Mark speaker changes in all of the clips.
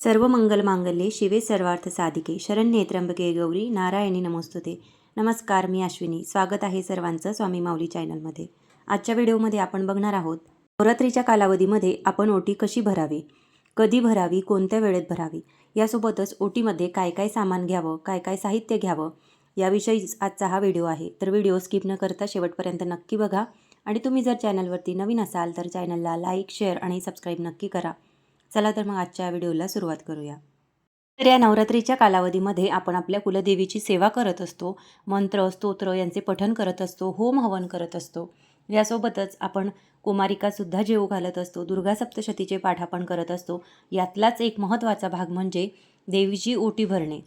Speaker 1: सर्व मंगल मांगल्ये शिवे सर्वार्थ साधिके शरण्ये त्र्यंबके गौरी नारायणी नमोस्तुते. नमस्कार मी अश्विनी. स्वागत आहे सर्वांचं स्वामी माऊली चॅनलमध्ये. आजच्या व्हिडिओमध्ये आपण बघणार आहोत नवरात्रीच्या कालावधीमध्ये आपण ओटी कशी भरावी? कधी भरावी? कोणत्या वेळेत भरावी? यासोबतच ओटीमध्ये काय काय सामान घ्यावं? काय काय साहित्य घ्यावं? याविषयीच आजचा हा व्हिडिओ आहे. तर व्हिडिओ स्किप न करता शेवटपर्यंत नक्की बघा. आणि तुम्ही जर चॅनलवरती नवीन असाल तर चॅनलला लाईक शेअर आणि सबस्क्राईब नक्की करा. चला तर मग आजच्या व्हिडिओला सुरुवात करूया. तर या नवरात्रीच्या कालावधीमध्ये आपण आपल्या कुलदेवीची सेवा करत असतो. मंत्र स्तोत्र यांचे पठन करत असतो. होम हवन करत असतो. यासोबतच आपण कुमारिकासुद्धा जेऊ घालत असतो. दुर्गा सप्तशतीचे पाठ आपण करत असतो. यातलाच एक महत्त्वाचा भाग म्हणजे देवीची ओटी भरणे.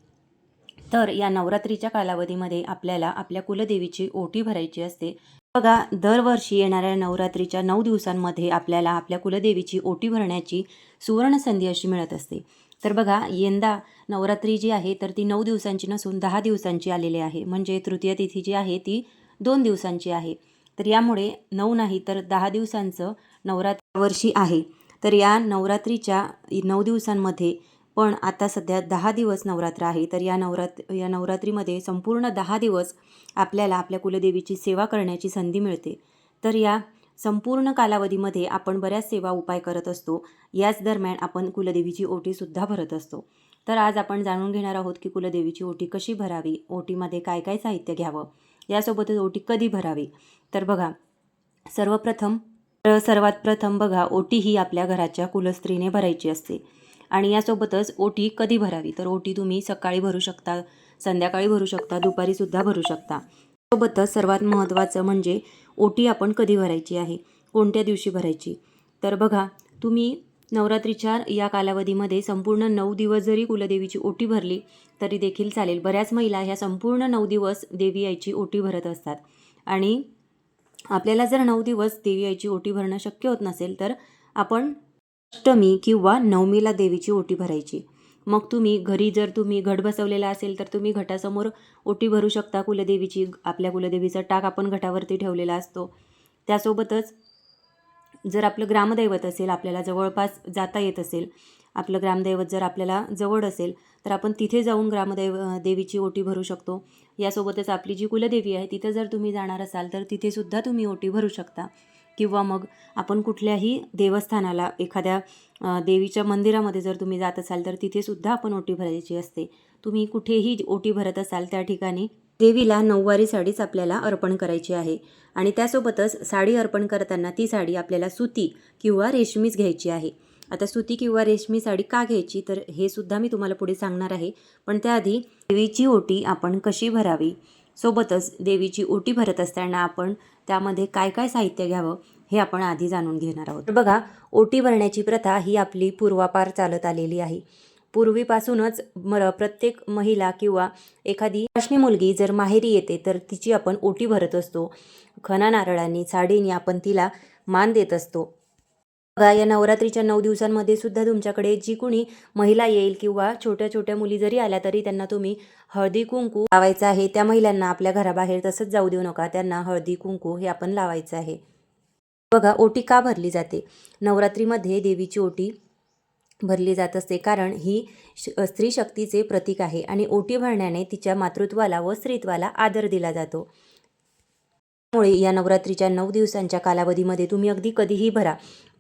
Speaker 1: तर या नवरात्रीच्या कालावधीमध्ये आपल्याला आपल्या कुलदेवीची ओटी भरायची असते. बघा दरवर्षी येणाऱ्या नवरात्रीच्या नऊ दिवसांमध्ये आपल्याला आपल्या कुलदेवीची ओटी भरण्याची सुवर्ण संधी अशी मिळत असते. तर बघा यंदा नवरात्री जी आहे तर ती नऊ दिवसांची नसून दहा दिवसांची आलेली आहे. म्हणजे तृतीय तिथी जी आहे ती दोन दिवसांची आहे. तर यामुळे नऊ नाही तर दहा दिवसांचं नवरात्र वर्षी आहे. तर या नवरात्रीच्या नऊ दिवसांमध्ये पण आता सध्या दहा दिवस नवरात्र आहे तर या नवरात या नवरात्रीमध्ये संपूर्ण दहा दिवस आपल्याला आपल्या कुलदेवीची सेवा करण्याची संधी मिळते. तर या संपूर्ण कालावधीमध्ये आपण बऱ्याच सेवा उपाय करत असतो. याच दरम्यान आपण कुलदेवीची ओटीसुद्धा भरत असतो. तर आज आपण जाणून घेणार आहोत की कुलदेवीची ओटी कशी भरावी ओटीमध्ये काय काय साहित्य घ्यावं यासोबतच ओटी कधी भरावी? तर बघा सर्वप्रथम सर्वात प्रथम बघा ओटी ही आपल्या घराच्या कुलस्त्रीने भरायची असते. आणि यासोबतच ओटी कधी भरावी? तर ओटी तुम्ही सकाळी भरू शकता संध्याकाळी भरू शकता दुपारीसुद्धा भरू शकता. सोबतच सर्वात महत्त्वाचं म्हणजे ओटी आपण कधी भरायची आहे? कोणत्या दिवशी भरायची? तर बघा तुम्ही नवरात्रीच्या या कालावधीमध्ये संपूर्ण नऊ दिवस जरी कुलदेवीची ओटी भरली तरी देखील चालेल. बऱ्याच महिला ह्या संपूर्ण नऊ दिवस देवी आईची ओटी भरत असतात. आणि आपल्याला जर नऊ दिवस देवी आईची ओटी भरणं शक्य होत नसेल तर आपण अष्टमी किंवा नवमीला देवीची ओटी भरायची. मग तुम्ही घरी जर तुम्ही घट बसवलेला असेल तर तुम्ही घटासमोर ओटी भरू शकता. कुलदेवीची आपल्या कुलदेवीचा टाक आपण घटावरती ठेवलेला असतो. त्यासोबतच जर आपलं ग्रामदैवत असेल आपल्याला जवळपास जाता येत असेल आपलं ग्रामदैवत जर आपल्याला जवळ असेल तर आपण तिथे जाऊन ग्रामदैव देवीची ओटी भरू शकतो. यासोबतच आपली जी कुलदेवी आहे तिथं जर तुम्ही जाणार असाल तर तिथेसुद्धा तुम्ही ओटी भरू शकता. किंवा मग आपण कुठल्याही देवस्थानाला एखाद्या देवीच्या मंदिरामध्ये जर तुम्ही जात असाल तर तिथेसुद्धा आपण ओटी भरायची असते. तुम्ही कुठेही ओटी भरत असाल त्या ठिकाणी देवीला नऊवारी साडीच आपल्याला अर्पण करायची आहे. आणि त्यासोबतच साडी अर्पण करताना ती साडी आपल्याला सुती किंवा रेशमीच घ्यायची आहे. आता सुती किंवा रेशमी साडी का घ्यायची? तर हे सुद्धा मी तुम्हाला पुढे सांगणार आहे. पण त्याआधी देवीची ओटी आपण कशी भरावी? सोबतच देवीची ओटी भरत असताना आपण त्यामध्ये काय काय साहित्य घ्यावं हे आपण आधी जाणून घेणार आहोत. बघा ओटी भरण्याची प्रथा ही आपली पूर्वापार चालत आलेली आहे. पूर्वीपासूनच मर प्रत्येक महिला किंवा एखादी अशी मुलगी जर माहेरी येते तर तिची आपण ओटी भरत असतो. खना नारळांनी साडीने आपण तिला मान देत असतो. बघा या नवरात्रीच्या नऊ दिवसांमध्ये सुद्धा तुमच्याकडे जी कुणी महिला येईल किंवा छोट्या छोट्या मुली जरी आल्या तरी त्यांना तुम्ही हळदी कुंकू लावायचं आहे. त्या महिलांना आपल्या घराबाहेर तसंच जाऊ देऊ नका. त्यांना हळदी कुंकू हे आपण लावायचं आहे. बघा ओटी का भरली जाते? नवरात्रीमध्ये देवीची ओटी भरली जात असते कारण ही श स्त्री शक्तीचे प्रतीक आहे आणि ओटी भरण्याने तिच्या मातृत्वाला व स्त्रीत्वाला आदर दिला जातो. त्यामुळे या नवरात्रीच्या नऊ दिवसांच्या कालावधीमध्ये तुम्ही अगदी कधीही भरा.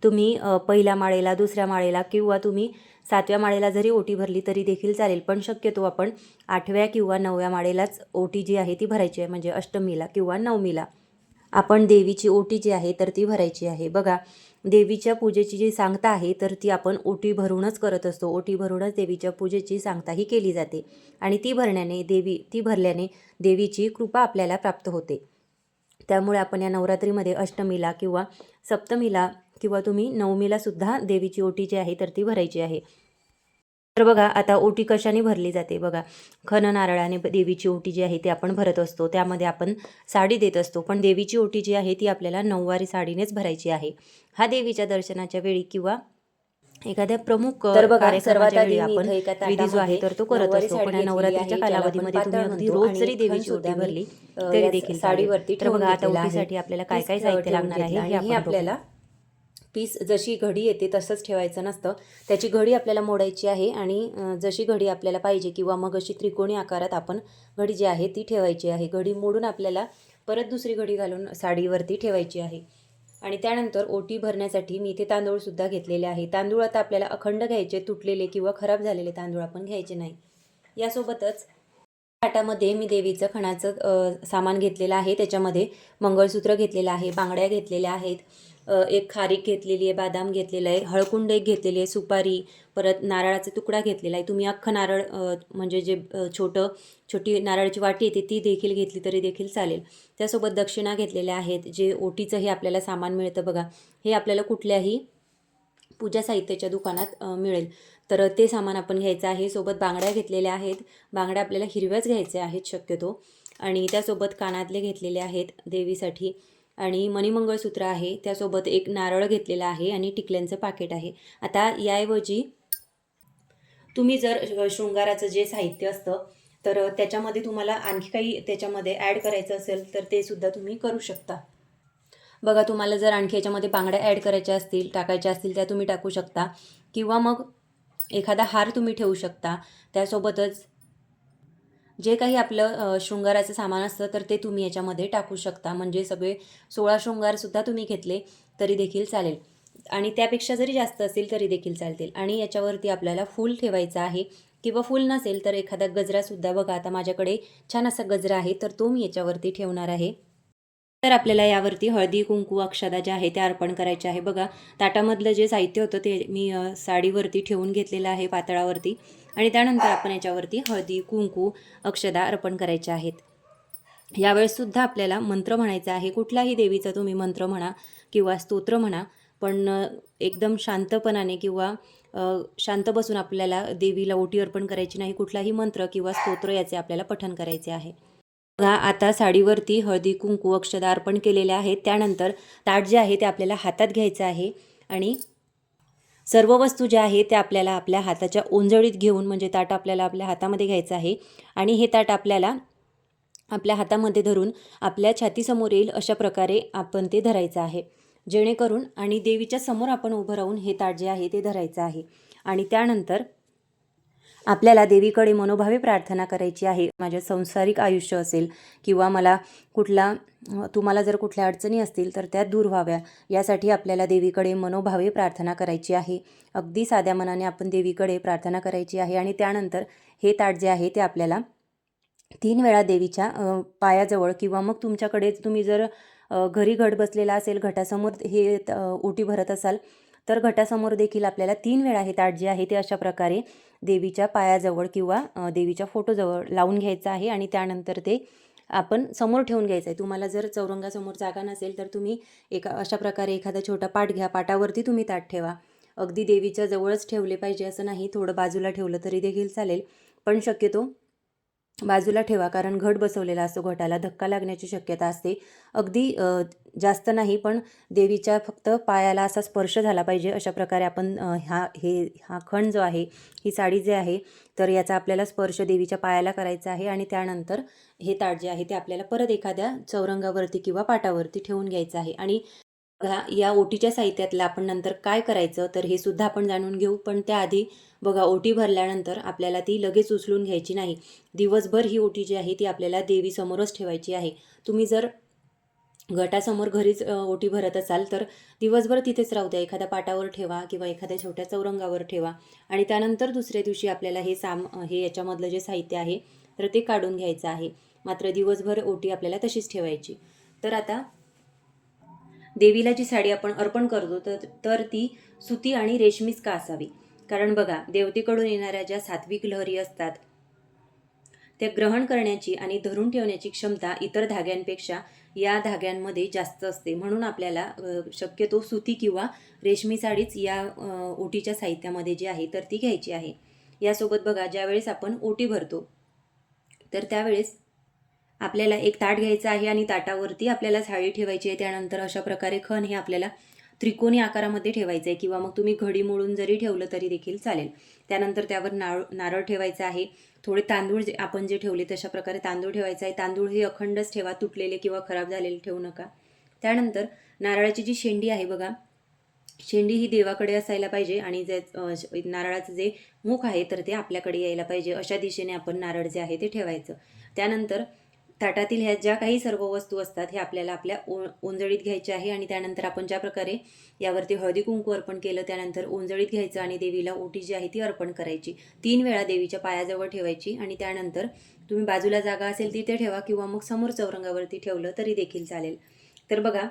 Speaker 1: तुम्ही पहिल्या माळेला दुसऱ्या माळेला किंवा तुम्ही सातव्या माळेला जरी ओटी भरली तरी देखील चालेल पण शक्यतो आपण आठव्या किंवा नवव्या माळेलाच ओटी जी आहे ती भरायची आहे म्हणजे अष्टमीला किंवा नवमीला. आपण देवीची ओटी जी आहे तर ती भरायची आहे. बघा देवीच्या पूजेची जी सांगता आहे तर ती आपण ओटी भरूनच करत असतो. ओटी भरूनच देवीच्या पूजेची सांगता ही केली जाते. आणि ती भरण्याने देवी ती भरल्याने देवीची कृपा आपल्याला प्राप्त होते. त्यामुळे आपण या नवरात्रीमध्ये अष्टमीला किंवा सप्तमीला किंवा तुम्ही नवमीला सुद्धा देवीची ओटी जी आहे तर ती भरायची आहे. तर बघा आता ओटी कशाने भरली जाते? बघा खन नारळाने देवीची ओटी जी आहे ती आपण भरत असतो. त्यामध्ये आपण साडी देत असतो. पण देवीची ओटी जी आहे ती आपल्याला नऊवारी साडीनेच भरायची आहे. हा देवीच्या दर्शनाच्या वेळी किंवा एखाद्या प्रमुख
Speaker 2: तर बघा,
Speaker 1: कार्यक्रमाच्या
Speaker 2: सर्वात
Speaker 1: वेळी
Speaker 2: आधी
Speaker 1: आपण विधी जो आहे तर तो करत असतो पण नवरात्रीच्या कालावधीमध्ये तुम्ही अगदी रोज जरी देवीची ओटी भरली तरी देखील
Speaker 2: साडीवरती.
Speaker 1: तर बघा आता. ओटीसाठी आपल्याला काय काय साहित्य लागणार आहे हे.
Speaker 2: आपल्याला
Speaker 1: पीस जशी घडी येते तसंच ठेवायचं नसतं त्याची घडी आपल्याला मोडायची आहे आणि जशी घडी आपल्याला पाहिजे किंवा मग अशी त्रिकोणी आकारात आपण घडी जी आहे ती ठेवायची आहे घडी मोडून आपल्याला परत दुसरी घडी घालून साडीवरती ठेवायची आहे आणि त्यानंतर ओटी भरण्यासाठी मी इथे तांदूळसुद्धा घेतलेले आहे. तांदूळ आता आपल्याला अखंड घ्यायचे तुटलेले किंवा खराब झालेले तांदूळ आपण घ्यायचे नाही. यासोबतच ताटामध्ये मी देवीचं खणाचं सामान घेतलेलं आहे. त्याच्यामध्ये मंगळसूत्र घेतलेलं आहे बांगड्या घेतलेल्या आहेत. एक खारीक घेतलेली आहे बादाम घेतलेलं आहे हळकुंड एक घेतलेली आहे सुपारी परत नारळाचा तुकडा घेतलेला आहे. तुम्ही अख्खं नारळ म्हणजे जे छोटं छोटी नारळाची वाटी येते ती देखील घेतली तरी देखील चालेल. त्यासोबत दक्षिणा घेतलेल्या आहेत जे ओटीचं हे आपल्याला सामान मिळतं बघा. हे आपल्याला कुठल्याही पूजा साहित्याच्या दुकानात मिळेल. तर ते सामान आपण घ्यायचं आहे. सोबत बांगड्या घेतलेल्या आहेत. बांगड्या आपल्याला हिरव्याच घ्यायच्या आहेत शक्यतो. आणि त्यासोबत कानातले घेतलेले आहेत देवीसाठी. आणि मणिमंगळसूत्र आहे त्यासोबत एक नारळ घेतलेला आहे आणि टिकल्यांचं पाकिट आहे. आता याऐवजी तुम्ही जर शृंगाराचं जे साहित्य असतं तर त्याच्यामध्ये तुम्हाला आणखी काही त्याच्यामध्ये ॲड करायचं असेल तर ते सुद्धा तुम्ही करू शकता. बघा तुम्हाला जर आणखी याच्यामध्ये बांगड्या ॲड करायच्या असतील टाकायच्या असतील त्या तुम्ही टाकू शकता. किंवा मग एखादा हार तुम्ही ठेवू शकता. त्यासोबतच जे काही आपलं शृंगाराचं सामान असतं तर ते तुम्ही याच्यामध्ये टाकू शकता. म्हणजे सगळे सोळा शृंगारसुद्धा तुम्ही घेतले तरी देखील चालेल. आणि त्यापेक्षा जरी जास्त असेल तरी देखील चालतील. आणि याच्यावरती आपल्याला फूल ठेवायचं आहे किंवा फूल नसेल तर एखादा गजरासुद्धा बघा. आता माझ्याकडे छान असा गजरा आहे तर तो मी याच्यावरती ठेवणार आहे. तर आपल्याला यावरती हळदी कुंकू अक्षदा ज्या आहे त्या अर्पण करायच्या आहे. बघा ताटामधलं जे साहित्य होतं ते मी साडीवरती ठेवून घेतलेलं आहे पातळावरती. आणि त्यानंतर आपण याच्यावरती हळदी कुंकू अक्षदा अर्पण करायच्या आहेत. यावेळेससुद्धा आपल्याला मंत्र म्हणायचा आहे. कुठल्याही देवीचा तुम्ही मंत्र म्हणा किंवा स्तोत्र म्हणा पण एकदम शांतपणाने किंवा शांत बसून आपल्याला देवीला ओटी अर्पण करायची नाही. कुठलाही मंत्र किंवा स्तोत्र याचे आपल्याला पठण करायचे आहे. बघा आता साडीवरती हळदी कुंकू अक्षदा अर्पण केलेले आहेत. त्यानंतर ताट जे आहे ते आपल्याला हातात घ्यायचं आहे आणि सर्व वस्तू ज्या आहेत त्या आपल्याला आपल्या हाताच्या ओंजळीत घेऊन म्हणजे ताट आपल्याला आपल्या हातामध्ये घ्यायचं आहे. आणि हे ताट आपल्याला आपल्या हातामध्ये धरून आपल्या छातीसमोर येईल अशा प्रकारे आपण ते धरायचं आहे. जेणेकरून आणि देवीच्या समोर आपण उभं राहून हे ताट जे आहे ते धरायचं आहे. आणि त्यानंतर आपल्याला देवीकडे मनोभावे प्रार्थना करायची आहे माझ्या संसारिक आयुष्य असेल किंवा मला कुठला तुम्हाला जर कुठल्या अडचणी असतील तर त्या दूर व्हाव्या. यासाठी आपल्याला देवीकडे मनोभावे प्रार्थना करायची आहे. अगदी साध्या मनाने आपण देवीकडे प्रार्थना करायची आहे आणि त्यानंतर हे ताट जे आहे ते आपल्याला तीन वेळा देवीच्या पायाजवळ किंवा मग तुमच्याकडे तुम्ही जर घरी घट बसलेला असेल घटासमोर हे त- ओटी भरत असाल तर घटासमोर देखील आपल्याला तीन वेळा हे ताट जे आहे ते अशा प्रकारे देवीच्या पायाजवळ किंवा देवीच्या फोटोजवळ लावून घ्यायचं आहे आणि त्यानंतर ते आपण समोर ठेवून घ्यायचं आहे. तुम्हाला जर चौरंगासमोर जागा नसेल तर तुम्ही एका अशा प्रकारे एखादा छोटा पाट घ्या. पाटावरती तुम्ही ताट ठेवा. अगदी देवीच्या जवळच ठेवले पाहिजे असं नाही. थोडं बाजूला ठेवलं तरी देखील चालेल. पण शक्यतो बाजूला ठेवा कारण घट बसवलेला असतो घटाला धक्का लागण्याची शक्यता असते. अगदी जास्त नाही पण देवीच्या फक्त पायाला असा स्पर्श झाला पाहिजे अशा प्रकारे आपण हा हे हा खण जो आहे ही साडी जे आहे तर याचा आपल्याला स्पर्श देवीच्या पायाला करायचा आहे आणि त्यानंतर हे ताट जे आहे ते आपल्याला परत एखाद्या चौरंगावरती किंवा पाटावरती ठेवून घ्यायचं आहे. आणि बघा या ओटीच्या साहित्यातलं आपण नंतर काय करायचं तर हे सुद्धा आपण जाणून घेऊ. पण त्याआधी बघा ओटी भरल्यानंतर आपल्याला ती लगेच उचलून घ्यायची नाही. दिवसभर ही ओटी जी आहे ती आपल्याला देवीसमोरच ठेवायची आहे. तुम्ही जर गटासमोर घरीच ओटी भरत असाल तर दिवसभर तिथेच राहू द्या. एखाद्या पाटावर ठेवा किंवा एखाद्या छोट्या चौरंगावर ठेवा. आणि त्यानंतर दुसऱ्या दिवशी आपल्याला हे साम हे याच्यामधलं जे साहित्य आहे तर ते काढून घ्यायचं आहे. मात्र दिवसभर ओटी आपल्याला तशीच ठेवायची. तर आता देवीला जी साडी आपण अर्पण करतो तर तर ती सुती आणि रेशमीच का असावी? कारण बघा देवतेकडून येणाऱ्या ज्या सात्विक लहरी असतात त्या ग्रहण करण्याची आणि धरून ठेवण्याची क्षमता इतर धाग्यांपेक्षा या धाग्यांमध्ये जास्त असते. म्हणून आपल्याला शक्यतो सुती किंवा रेशमी साडीच या ओटीच्या साहित्यामध्ये जी आहे तर ती घ्यायची आहे. यासोबत बघा ज्यावेळेस आपण ओटी भरतो तर त्यावेळेस आपल्याला एक ताट घ्यायचं आहे आणि ताटावरती आपल्याला साळी ठेवायची आहे. त्यानंतर अशा प्रकारे खण हे आपल्याला त्रिकोणी आकारामध्ये ठेवायचं आहे किंवा मग तुम्ही घडी मोडून जरी ठेवलं तरी देखील चालेल. त्यानंतर त्यावर नारळ नारळ ठेवायचं आहे. थोडे तांदूळ जे आपण जे ठेवले तशा प्रकारे तांदूळ ठेवायचा आहे. तांदूळ हे अखंडच ठेवा तुटलेले किंवा खराब झालेले ठेवू नका. त्यानंतर नारळाची जी शेंडी आहे बघा शेंडी ही देवाकडे असायला पाहिजे आणि जे नारळाचं जे मुख आहे तर ते आपल्याकडे यायला पाहिजे. अशा दिशेने आपण नारळ जे आहे ते ठेवायचं. त्यानंतर ताटातील ह्या ज्या काही सर्व वस्तू असतात हे आपल्याला आपल्या ओ ओंजळीत घ्यायचे आहे आणि त्यानंतर आपण ज्या प्रकारे यावरती हळदी कुंकू अर्पण केलं त्यानंतर ओंजळीत घ्यायचं आणि देवीला ओटी जी आहे ती अर्पण करायची. तीन वेळा देवीच्या पायाजवळ ठेवायची आणि त्यानंतर तुम्ही बाजूला जागा असेल तिथे ठेवा किंवा मग समोर चौरंगावरती ठेवलं तरी देखील चालेल. तर बघा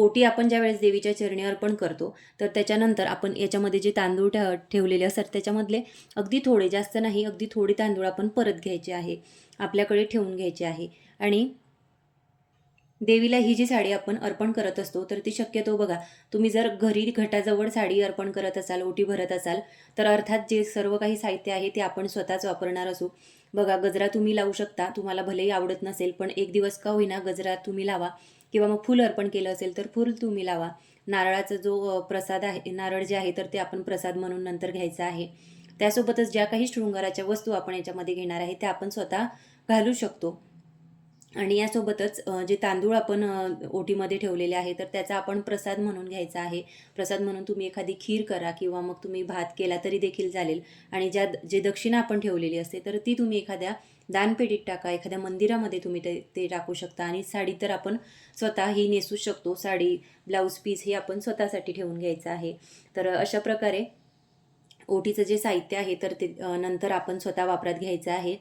Speaker 1: ओटी आपण ज्या वेळेस देवीच्या चरणी अर्पण करतो तर त्याच्यानंतर आपण याच्यामध्ये जे तांदूळ ठे ठेवलेले असतात त्याच्यामधले अगदी थोडे जास्त नाही अगदी थोडे तांदूळ आपण परत घ्यायचे आहे आपल्याकडे ठेवून घ्यायचे आहे. आणि देवीला ही जी साडी आपण अर्पण करत असतो तर ती शक्यतो बघा तुम्ही जर घरी घटाजवळ साडी अर्पण करत असाल ओटी भरत असाल तर अर्थात जे सर्व काही साहित्य आहे ते आपण स्वतःच वापरणार असू. बघा गजरा तुम्ही लावू शकता तुम्हाला भलेही आवडत नसेल पण एक दिवस का होईना गजरा तुम्ही लावा. किंवा मग फूल अर्पण केलं असेल तर फुल तुम्ही लावा. नारळाचा जो प्रसाद आहे नारळ जे आहे तर ते आपण प्रसाद म्हणून नंतर घ्यायचा आहे. त्यासोबतच ज्या काही शृंगाराच्या वस्तू आपण याच्यामध्ये घेणार आहे त्या आपण स्वतः घालू शकतो. आणि यासोबतच जे तांदूळ आपण ओटीमध्ये ठेवलेले आहे तर त्याचा आपण प्रसाद म्हणून घ्यायचा आहे. प्रसाद म्हणून तुम्ही एखादी खीर करा किंवा मग तुम्ही भात केला तरी देखील चालेल. आणि ज्या जे दक्षिणा आपण ठेवलेली असते तर ती तुम्ही एखाद्या दानपेटीत टाका एखाद्या मंदिरामध्ये तुम्ही ते ते टाकू शकता. आणि साडी तर आपण स्वतः ही नेसू शकतो. साडी ब्लाऊज पीस हे आपण स्वतःसाठी ठेवून घ्यायचं आहे. तर अशा प्रकारे ओटीचं जे साहित्य आहे तर ते नंतर आपण स्वतः वापरात घ्यायचं आहे.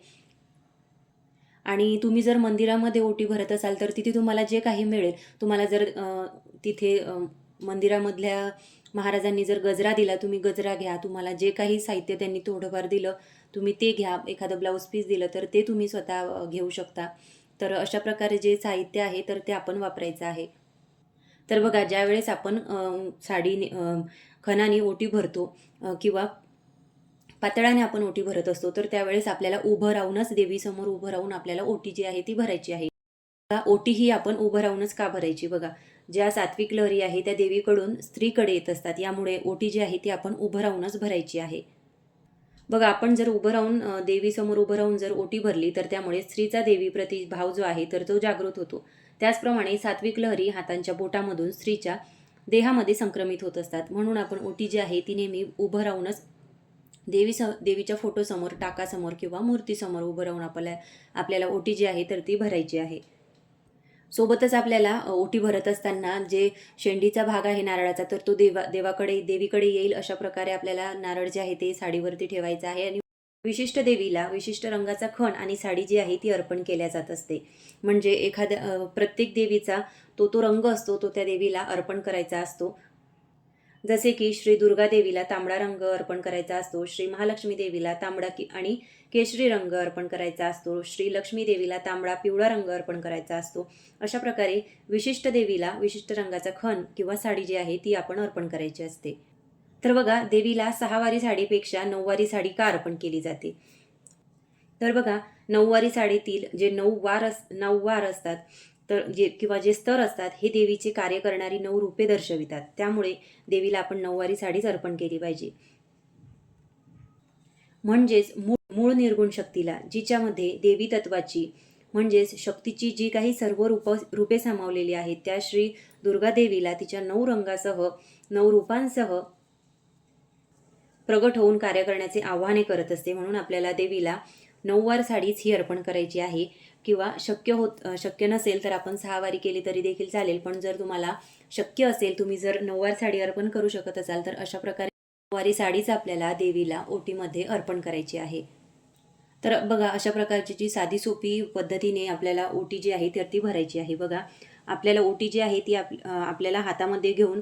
Speaker 1: आणि तुम्ही जर मंदिरामध्ये ओटी भरत असाल तर तिथे तुम्हाला जे काही मिळेल तुम्हाला जर तिथे मंदिरामधल्या महाराजांनी जर गजरा दिला तुम्ही गजरा घ्या. तुम्हाला जे काही साहित्य त्यांनी थोडंफार दिलं तुम्ही ते घ्या एखादं ब्लाऊज पीस दिलं तर ते तुम्ही स्वतः घेऊ शकता. तर अशा प्रकारे जे साहित्य आहे तर ते आपण वापरायचं आहे. तर बघा ज्यावेळेस आपण साडी खणाने ओटी भरतो किंवा पातळाने आपण ओटी भरत असतो तर त्यावेळेस आपल्याला उभं राहूनच देवीसमोर उभं राहून आपल्याला ओटी जी आहे ती भरायची आहे. ओटी ही आपण उभं राहूनच का भरायची बघा? ज्या सात्विक लहरी आहे त्या देवीकडून स्त्रीकडे येत असतात. यामुळे ओटी जी आहे ती आपण उभं राहूनच भरायची आहे. बघा आपण जर उभं राहून देवीसमोर उभं राहून जर ओटी भरली तर त्यामुळे स्त्रीचा देवीप्रती भाव जो आहे तर तो जागृत होतो. त्याचप्रमाणे सात्विक लहरी हातांच्या बोटामधून स्त्रीच्या देहामध्ये संक्रमित होत असतात. म्हणून आपण ओटी जी आहे ती नेहमी उभं राहूनच देवी स देवीच्या फोटोसमोर टाकासमोर किंवा मूर्तीसमोर उभं राहून आपल्या आपल्याला ओटी जी आहे तर ती भरायची आहे. सोबतच आपल्याला ओटी भरत असताना जे शेंडीचा भाग आहे नारळाचा तर तो देवा देवाकडे देवीकडे येईल अशा प्रकारे आपल्याला नारळ जे आहे ते साडीवरती ठेवायचं आहे आणि विशिष्ट देवीला विशिष्ट रंगाचा खण आणि साडी जी आहे ती अर्पण केल्या जात असते. म्हणजे एखाद्या प्रत्येक देवीचा तो तो रंग असतो तो त्या देवीला अर्पण करायचा असतो. जसे की श्री दुर्गा देवीला तांबडा रंग अर्पण करायचा असतो श्री महालक्ष्मी देवीला तांबडा की आणि केशरी रंग अर्पण करायचा असतो श्री लक्ष्मी देवीला तांबडा पिवळा रंग अर्पण करायचा असतो. अशा प्रकारे विशिष्ट देवीला विशिष्ट रंगाचा खण किंवा साडी जी आहे ती आपण अर्पण करायची असते. तर बघा देवीला सहावारी साडीपेक्षा नऊवारी साडी का अर्पण केली जाते? तर बघा नऊवारी साडीतील जे नऊ वार अस नऊ वार असतात तर जे किंवा जे स्तर असतात हे देवीचे कार्य करणारी नऊ रूपे दर्शवितात. त्यामुळे देवीला आपण नऊवारी साडीच अर्पण केली पाहिजे. म्हणजेच मूळ मूळ निर्गुण शक्तीला जिच्यामध्ये देवी तत्वाची म्हणजेच शक्तीची जी काही सर्व रूप रूपे सामावलेली आहेत त्या श्री दुर्गा देवीला तिच्या नऊ रंगासह नऊ रूपांसह प्रगट होऊन कार्य करण्याचे आव्हाने करत असते. म्हणून आपल्याला देवीला नऊवार साडीच ही अर्पण करायची आहे. किंवा शक्य होत शक्य नसेल तर आपण सहावारी केली तरी देखील चालेल. पण जर तुम्हाला शक्य असेल तुम्ही जर नऊवार साडी अर्पण करू शकत असाल तर अशा प्रकारे नऊवारी साडीच आपल्याला देवीला ओटीमध्ये अर्पण करायची आहे. तर बघा अशा प्रकारची जी साधी सोपी पद्धतीने आपल्याला ओटी जी आहे तर ती भरायची आहे. बघा आपल्याला ओटी जी आहे ती आप आपल्याला हातामध्ये घेऊन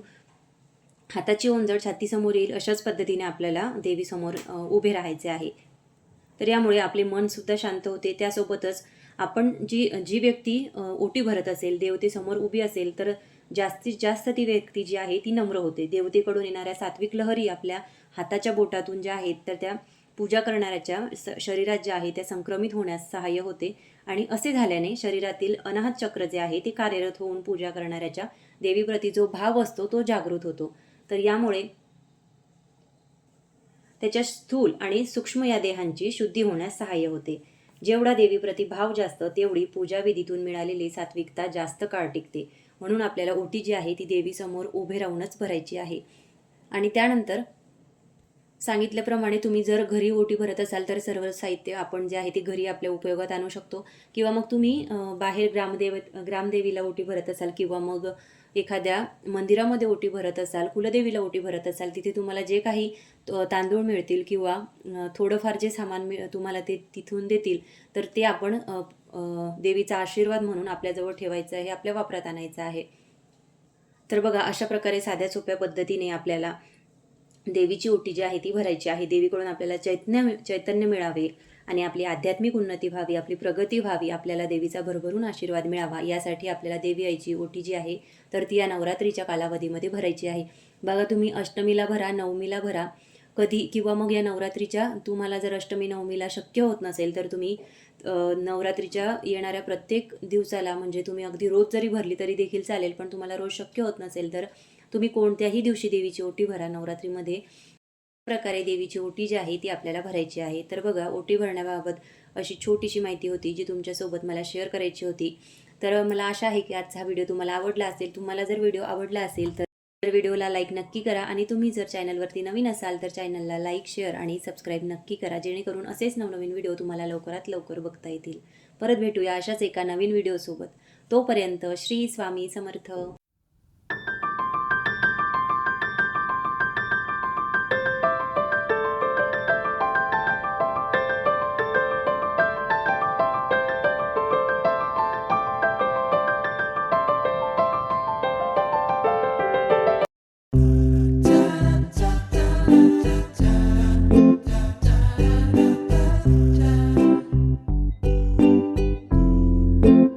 Speaker 1: हाताची ओंजळ छातीसमोर येईल अशाच पद्धतीने आपल्याला देवीसमोर उभे राहायचे आहे. तर यामुळे आपले मनसुद्धा शांत होते. त्यासोबतच आपण जी जी व्यक्ती ओटी भरत असेल देवतेसमोर उभी असेल तर जास्तीत जास्त ती व्यक्ती जी आहे ती नम्र होते. देवतेकडून येणाऱ्या सात्विक लहरी आपल्या हाताच्या बोटातून ज्या आहेत तर त्या पूजा करणाऱ्याच्या स शरीरात ज्या आहे त्या संक्रमित होण्यास सहाय्य होते. आणि असे झाल्याने शरीरातील अनाहत चक्र जे आहे ते कार्यरत होऊन पूजा करणाऱ्याच्या देवीप्रती जो भाव असतो तो जागृत होतो. तर यामुळे त्याच्या स्थूल आणि सूक्ष्म या देहांची शुद्धी होण्यास सहाय्य होते. जेवढा देवीप्रती भाव जास्त तेवढी पूजाविधीतून मिळालेली सात्विकता जास्त काळ टिकते. म्हणून आपल्याला ओटी जी आहे ती देवीसमोर उभे राहूनच भरायची आहे. आणि त्यानंतर सांगितल्याप्रमाणे तुम्ही जर घरी ओटी भरत असाल तर सर्व साहित्य आपण जे आहे ते घरी आपल्या उपयोगात आणू शकतो. किंवा मग तुम्ही बाहेर ग्रामदेव ग्रामदेवीला ओटी भरत असाल किंवा मग एखाद्या मंदिरामध्ये ओटी भरत असाल कुलदेवीला ओटी भरत असाल तिथे तुम्हाला जे काही तांदूळ मिळतील किंवा थोडंफार जे सामान मिळ तुम्हाला ते तिथून देतील तर ते आपण देवीचा आशीर्वाद म्हणून आपल्याजवळ ठेवायचं आहे आपल्या वापरात आणायचं आहे. तर बघा अशा प्रकारे साध्या सोप्या पद्धतीने आपल्याला देवीची ओटी जी आहे ती भरायची आहे. देवीकडून आपल्याला चैतन्य चैतन्य मिळावे. आणि आपली आध्यात्मिक उन्नती व्हावी आपली प्रगती व्हावी आपल्याला देवीचा भरभरून आशीर्वाद मिळावा यासाठी आपल्याला देवी आईची ओटी जी आहे तर ती या नवरात्रीच्या कालावधीमध्ये भरायची आहे. बघा तुम्ही अष्टमीला भरा नवमीला भरा कधी किंवा मग या नवरात्रीच्या तुम्हाला जर अष्टमी नवमीला शक्य होत नसेल तर तुम्ही नवरात्रीच्या येणाऱ्या प्रत्येक दिवसाला म्हणजे तुम्ही अगदी रोज जरी भरली तरी देखील चालेल पण तुम्हाला रोज शक्य होत नसेल तर तुम्ही कोणत्याही दिवशी देवीची ओटी भरा नवरात्रीमध्ये. प्रकारे देवीची ओटी जी आहे ती आपल्याला भरायची आहे. तर बघा ओटी भरण्याबाबत अशी छोटीशी माहिती होती जी तुमच्यासोबत मला शेअर करायची होती. तर मला आशा आहे की आजचा हा व्हिडिओ तुम्हाला आवडला असेल. तुम्हाला जर व्हिडिओ आवडला असेल तर तर व्हिडिओला लाईक नक्की करा आणि तुम्ही जर चॅनलवरती नवीन असाल तर चॅनलला लाईक शेअर आणि सबस्क्राईब नक्की करा जेणेकरून असेच नवनवीन व्हिडिओ तुम्हाला लवकरात लवकर बघता येतील. परत भेटूया अशाच एका नवीन व्हिडिओसोबत तोपर्यंत श्री स्वामी समर्थ.